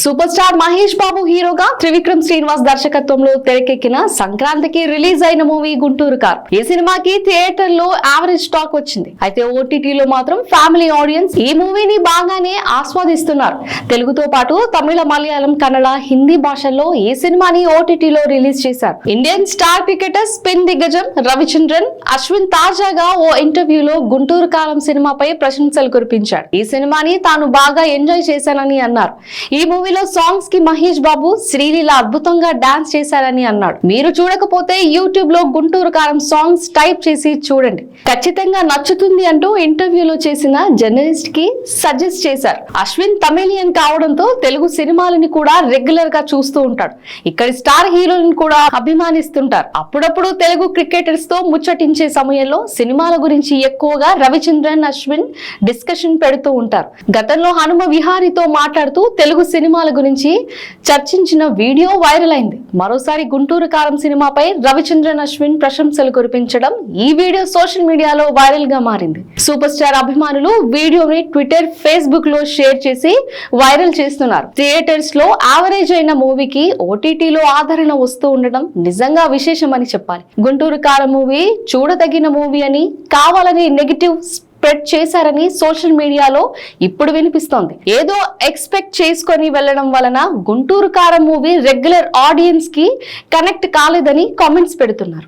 Super star Mahesh Babu హీరోగా త్రివిక్రమ్ శ్రీనివాస్ దర్శకత్వంలో తెరకెక్కిన సంక్రాంతికి రిలీజ్ అయిన మూవీ గుంటూరు కార్. ఈ సినిమాకి థియేటర్లో యావరేజ్ టాక్ వచ్చింది. అయితే ఓటీటీలో మాత్రం ఫ్యామిలీ ఆడియన్స్ ఈ మూవీని బాగానే ఆస్వాదిస్తున్నారు. తెలుగుతో పాటు తమిళ మలయాళం కన్నడ హిందీ భాషల్లో ఈ సినిమాని ఓటీటీలో రిలీజ్ చేశారు. ఇండియన్ స్టార్ క్రికెటర్ స్పిన్ దిగ్గజం రవిచంద్రన్ అశ్విన్ తాజాగా ఓ ఇంటర్వ్యూలో గుంటూరు కాలం సినిమాపై ప్రశంసలు కురిపించాడు. ఈ సినిమాని తాను బాగా ఎంజాయ్ చేశానని అన్నారు. ఈ మూవీ మూవీలో సాంగ్స్కి మహేష్ బాబు శ్రీలీల అద్భుతంగా డాన్స్ చేశారని అన్నాడు. మీరు చూడకపోతే యూట్యూబ్లో గుంటూరు కారం సాంగ్స్ టైప్ చేసి చూడండి. ఖచ్చితంగా నచ్చుతుంది అంటూ ఇంటర్వ్యూలో చేసిన జర్నలిస్ట్కి సజెస్ట్ చేశారు. అశ్విన్ తమిళియన్ కావడంతో తెలుగు సినిమాలని కూడా రెగ్యులర్గా చూస్తూ ఉంటాడు. ఇక్కడి స్టార్ హీరోలను కూడా అభిమానిస్తుంటారు. అప్పుడప్పుడు తెలుగు క్రికెటర్స్తో ముచ్చటించే సమయంలో సినిమాల గురించి ఎక్కువగా రవిచంద్రన్ అశ్విన్ డిస్కషన్ పెడుతూ ఉంటారు. గతంలో హనుమ విహారీతో మాట్లాడుతూ తెలుగు సినిమా సినిమాల గురించి చర్చించిన వీడియో వైరల్ అయింది. మరోసారి గుంటూరు కారం సినిమాపై రవిచంద్రన్ అశ్విన్ ప్రశంసలు కురిపించడం ఈ వీడియో సోషల్ మీడియాలో వైరల్గా మారింది. సూపర్ స్టార్ అభిమానులు వీడియోని ట్విట్టర్ ఫేస్బుక్లో షేర్ చేసి వైరల్ చేస్తున్నారు. థియేటర్స్లో యావరేజ్ అయిన మూవీకి ఓటీటీలో ఆదరణ వస్తూ ఉండడం నిజంగా విశేషమని చెప్పాలి. గుంటూరు కారం మూవీ చూడదగిన మూవీ అని కావాలని నెగిటివ్ స్ప్రెడ్ చేశారని సోషల్ మీడియాలో ఇప్పుడు వినిపిస్తోంది. ఏదో ఎక్స్పెక్ట్ చేసుకొని వెళ్ళడం వలన గుంటూరు కారం మూవీ రెగ్యులర్ ఆడియన్స్కి కనెక్ట్ కాలేదని కామెంట్స్ పెడుతున్నారు.